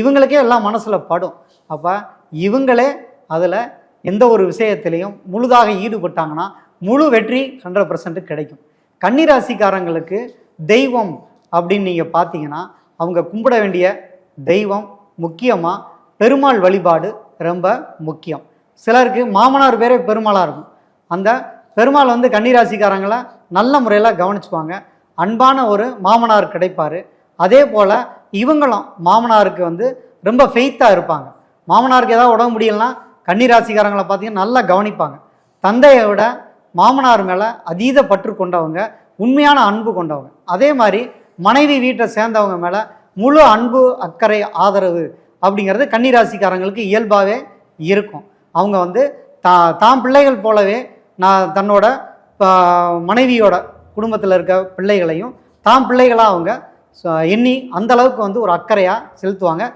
இவங்களுக்கே எல்லாம் மனசில் படும். அப்போ இவங்களே அதில் எந்த ஒரு விஷயத்திலையும் முழுதாக ஈடுபட்டாங்கன்னா முழு வெற்றி ஹண்ட்ரட் பர்சன்ட் கிடைக்கும். கன்னிராசிக்காரங்களுக்கு தெய்வம் அப்படின்னு நீங்கள் பார்த்தீங்கன்னா அவங்க கும்பிட வேண்டிய தெய்வம் முக்கியமாக பெருமாள் வழிபாடு ரொம்ப முக்கியம். சிலருக்கு மாமனார் பேரே பெருமாளாக இருக்கும். அந்த பெருமாள் வந்து கன்னிராசிக்காரங்களை நல்ல முறையில் கவனிச்சுப்பாங்க அன்பான ஒரு மாமனார் கிடைப்பார். அதே போல் இவங்களும் மாமனாருக்கு வந்து ரொம்ப ஃபெய்த்தாக இருப்பாங்க. மாமனாருக்கு ஏதாவது உடம்பு முடியலன்னா கன்னிராசிக்காரங்களை பார்த்தீங்கன்னா நல்லா கவனிப்பாங்க. தந்தையை விட மாமனார் மேலே அதீத பற்று கொண்டவங்க உண்மையான அன்பு கொண்டவங்க. அதே மாதிரி மனைவி வீட்டை சேர்ந்தவங்க மேலே முழு அன்பு அக்கறை ஆதரவு அப்படிங்கிறது கன்னிராசிக்காரங்களுக்கு இயல்பாகவே இருக்கும். அவங்க வந்து தா தான் பிள்ளைகள் போலவே நான் தன்னோட மனைவியோட குடும்பத்தில் இருக்க பிள்ளைகளையும் தான் பிள்ளைகளாக அவங்க எண்ணி அந்த அளவுக்கு வந்து ஒரு அக்கறையாக செலுத்துவாங்க.